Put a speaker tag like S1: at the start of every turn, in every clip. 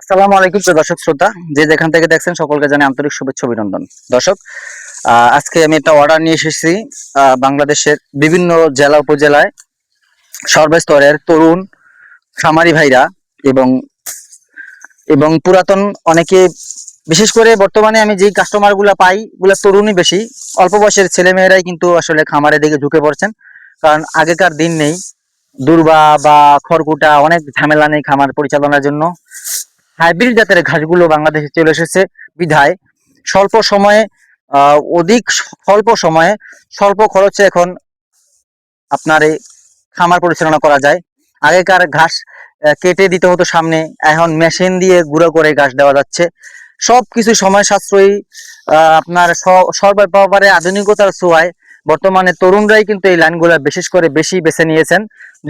S1: আসসালামু আলাইকুম প্রিয় দর্শক শ্রোতা। যে যেখান থেকে দেখছেন সকলকে জানাই আন্তরিক শুভেচ্ছা, অভিনন্দন। দর্শক আজকে আমি একটা অর্ডার নিয়ে এসেছি বাংলাদেশের বিভিন্ন জেলা, উপজেলায় সর্বস্তরের তরুণ, খামারি ভাইরা এবং এবং পুরাতন অনেকে, বিশেষ করে বর্তমানে আমি যেই কাস্টমারগুলা পাই, গুলা তরুণই বেশি। অল্প বয়সের ছেলে মেয়েরাই কিন্তু আসলে খামারের দিকে ঝুঁকে পড়ছেন। কারণ আগেকার দিন নেই। দুর্বা বা খড়কুটা অনেক ঝামেলা নেই খামার পরিচালনার জন্য। হাইব্রিড জাতের ঘাসগুলো বাংলাদেশে চলে এসেছে বিধায়। স্বল্প সময়ে অধিক স্বল্প সময়ে স্বল্প খরচে এখন আপনার এই খামার পরিচালনা করা যায়। আগেকার ঘাস কেটে দিতে হতো সামনে, এখন মেশিন দিয়ে গুঁড়ো করে ঘাস দেওয়া যাচ্ছে। সব কিছু সময় সাশ্রয়ী আপনার সর্বব্যাপারে আধুনিকতার ছোঁয়ায় বর্তমানে তরুণরাই কিন্তু এই লাইনগুলো বিশেষ করে বেশি বেছে নিয়েছেন।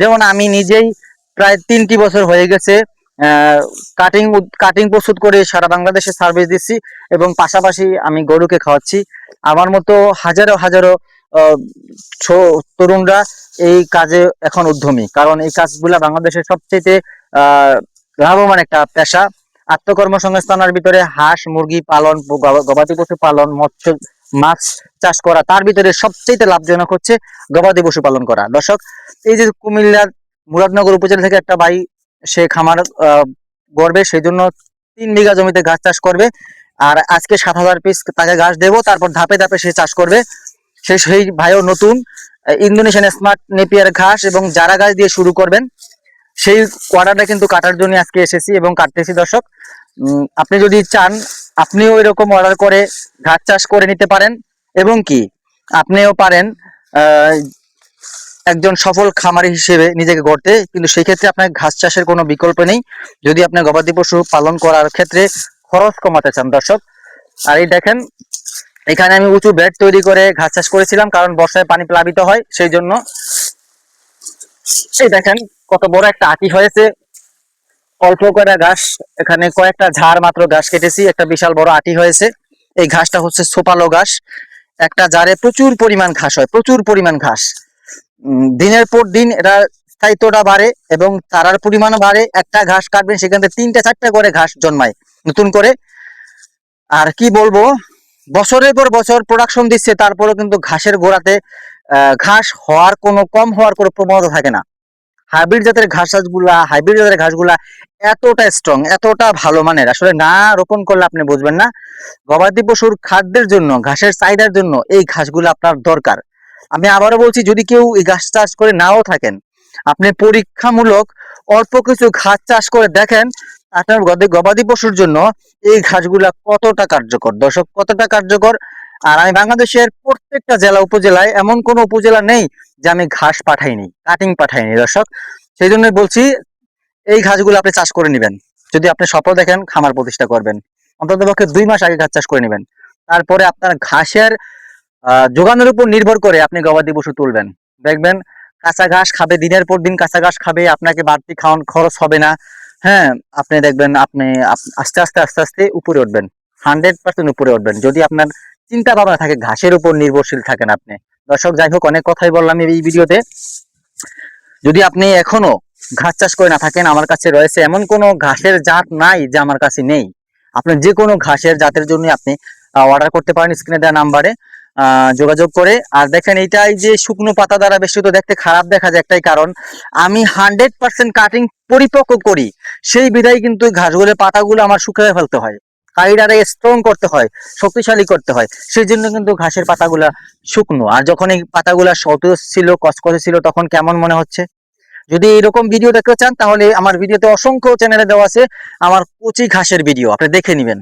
S1: যেমন আমি নিজেই প্রায় তিনটি বছর হয়ে গেছে কাটিং কাটিং প্রস্তুত করে সারা বাংলাদেশে সার্ভিস দিচ্ছি এবং পাশাপাশি আমি গরুকে খাওয়াচ্ছি। আমার মতো হাজারো হাজারো তরুণরা এই কাজে এখন উদ্যমী। কারণ এই কাজগুলা বাংলাদেশের সবচেয়ে লাভবান একটা পেশা। আত্মকর্মসংস্থানের ভিতরে হাঁস, মুরগি পালন গবাদি পশু পালন, মৎস্য, মাছ চাষ করা, তার ভিতরে সবচেয়ে লাভজনক হচ্ছে গবাদি পশু পালন করা। দর্শক, এই যে কুমিল্লার মুরাদনগর উপজেলা থেকে একটা ভাই সে খামার গড়বে সেই জন্য তিন বিঘা জমিতে ঘাস চাষ করবে। আর আজকে সাত হাজার পিস তাকে ঘাস দেবো, তারপর ধাপে ধাপে সে চাষ করবে। সে সেই ভাইও নতুন ইন্দোনেশিয়ান স্মার্ট নেপিয়ার ঘাস এবং জারা গাছ দিয়ে শুরু করবেন। সেই কোয়ার্টারটা কিন্তু কাটার জন্য আজকে এসেছি এবং কাটতেছি, দর্শক। আপনি যদি চান, আপনিও এরকম অর্ডার করে ঘাস চাষ করে নিতে পারেন। এবং কি? আপনিও পারেন একজন সফল খামারি হিসেবে নিজেকে গড়তে, কিন্তু সেই ক্ষেত্রে আপনার ঘাস চাষের কোনো বিকল্প নেই। যদি আপনি গবাদি পশু পালন করার ক্ষেত্রে খরচ কমাতে চান, দর্শক। আর এই দেখেন, এখানে আমি উঁচু বেড তৈরি করে ঘাস চাষ করেছিলাম, কারণ বর্ষায় পানি প্লাবিত হয়, সেই জন্য। এই দেখেন, কত বড় একটা আটি হয়েছে। অল্প কয়টা ঘাস, এখানে কয়েকটা ঝাড় মাত্র ঘাস কেটেছি, একটা বিশাল বড় আটি হয়েছে। এই ঘাসটা হচ্ছে সোপালো ঘাস। একটা জারে প্রচুর পরিমাণ ঘাস হয়, প্রচুর পরিমাণ ঘাস। দিনের পর দিন এটা স্থায়িত্বটা বাড়ে এবং তারার পরিমাণ বাড়ে। একটা ঘাস কাটবেন, সেখান থেকে তিনটা, চারটা করে ঘাস জন্মায় নতুন করে। আর কি বলব, বছরের পর বছর প্রোডাকশন দিচ্ছে, তারপরেও কিন্তু ঘাসের গোড়াতে ঘাস হওয়ার কোনো, কম হওয়ার কোনো প্রবণতা থাকে না। হাইব্রিড জাতের ঘাসগুলা হাইব্রিড জাতের ঘাসগুলা এতটা স্ট্রং এতটা ভালো মানের। আসলে না রোপণ করলে আপনি বুঝবেন না। গবাদি পশুর খাদ্যের জন্য, ঘাসের চাহিদার জন্য এই ঘাসগুলো আপনার দরকার। আমি আবারও বলছি, যদি কেউ এই ঘাস চাষ করে নাও থাকেন, আপনি পরীক্ষামূলক অল্প কিছু ঘাস চাষ করে দেখেন, আপনার গবাদি পশুর জন্য এই ঘাসগুলা কতটা কার্যকর? দর্শক, কতটা কার্যকর? আর আমি বাংলাদেশের প্রত্যেকটা জেলা উপজেলায় এমন কোনো উপজেলা নেই যে আমি ঘাস পাঠাইনি, কাটিং পাঠাইনি, দর্শক। সেই জন্য বলছি, এই ঘাসগুলো আপনি চাষ করে নেবেন। যদি আপনি স্বপ্ন দেখেন, খামার প্রতিষ্ঠা করবেন। অন্তত পক্ষে দুই মাস আগে ঘাস চাষ করে নেবেন। তারপরে আপনার ঘাসের যোগানের উপর নির্ভর করে আপনি গবাদি পশু তুলবেন। দেখবেন কাঁচা ঘাস খাবে, দিনের পর দিন কাঁচা ঘাস খাবে, আপনাকে বাড়তি খাওয়ান খরচ হবে না। হ্যাঁ আপনি দেখবেন আপনি আস্তে আস্তে আস্তে আস্তে উপরে উঠবেন। হান্ড্রেড পার্সেন্ট উপরে উঠবেন। যদি আপনার চিন্তা ভাবনা থাকে, ঘাসের উপর নির্ভরশীল থাকেন আপনি। দর্শক, যাই হোক, অনেক কথাই বললাম এই ভিডিওতে। যদি আপনি এখনও ঘাস চাষ করে না থাকেন, আমার কাছে রয়েছে এমন কোনো ঘাসের জাত নাই যে আমার কাছে নেই। আপনি যে কোনো ঘাসের জাতের জন্য আপনি অর্ডার করতে পারেন স্ক্রিনে দেওয়া নাম্বারে। যোগাযোগ করে। আর দেখেন এইটাই যে শুকনো পাতা দ্বারা বেশি তো দেখতে খারাপ দেখা যায় একটাই কারণ, আমি হান্ড্রেড পার্সেন্ট কাটিং পরিপক্ক করি। সেই বিধায় কিন্তু ঘাসগুলো, পাতাগুলো আমার শুকিয়ে ফেলতে হয়। কাইডারে স্ট্রং করতে হয়, শক্তিশালী করতে হয়। সেই জন্য কিন্তু ঘাসের পাতাগুলা শুকনো। আর যখন এই পাতাগুলা সতেজ ছিল কসকসে ছিল, তখন কেমন মনে হচ্ছে? যদি এরকম ভিডিও দেখতে চান, তাহলে আমার ভিডিওতে অসংখ্য চ্যানেলে দেওয়া আছে, আমার কচি ঘাসের ভিডিও আপনি দেখে নেবেন।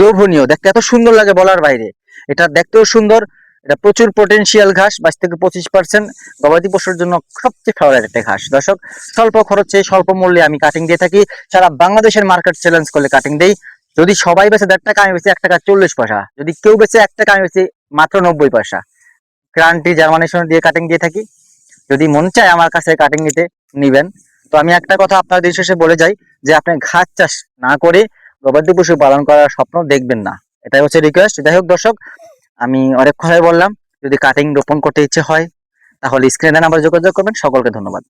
S1: লোভনীয়, দেখতে এত সুন্দর লাগে বলার বাইরে। এটা দেখতেও সুন্দর, এটা প্রচুর পটেনশিয়াল ঘাস, বাইশ থেকে পঁচিশ পার্সেন্ট গবাদি পশুর জন্য সবচেয়ে ফেভারিট একটা ঘাস। দর্শক, স্বল্প খরচে, স্বল্প মূল্যে আমি কাটিং দিয়ে থাকি। সারা বাংলাদেশের মার্কেট চ্যালেঞ্জ করলে কাটিং দেই। যদি সবাই বেছে দেড় টাকা, আমি বেশি এক টাকা চল্লিশ পয়সা। যদি কেউ বেছে এক টাকা, আমি বেশি মাত্র নব্বই পয়সা। গ্রান্টি জার্মানেশন দিয়ে কাটিং দিয়ে থাকি। যদি মন চায় আমার কাছে কাটিং নিতে, নিবেন। তো আমি একটা কথা আপনাদের শেষে বলে যাই যে, আপনি ঘাস চাষ না করে গবাদি পশু পালন করার স্বপ্ন দেখবেন না। এটাই হচ্ছে রিকোয়েস্ট যাই হোক দর্শক, আমি অনেক কথাই বললাম, যদি কাটিং রোপণ করতে ইচ্ছে হয়, তাহলে স্ক্রিনে নাম্বার যোগাযোগ করবেন। সকলকে ধন্যবাদ।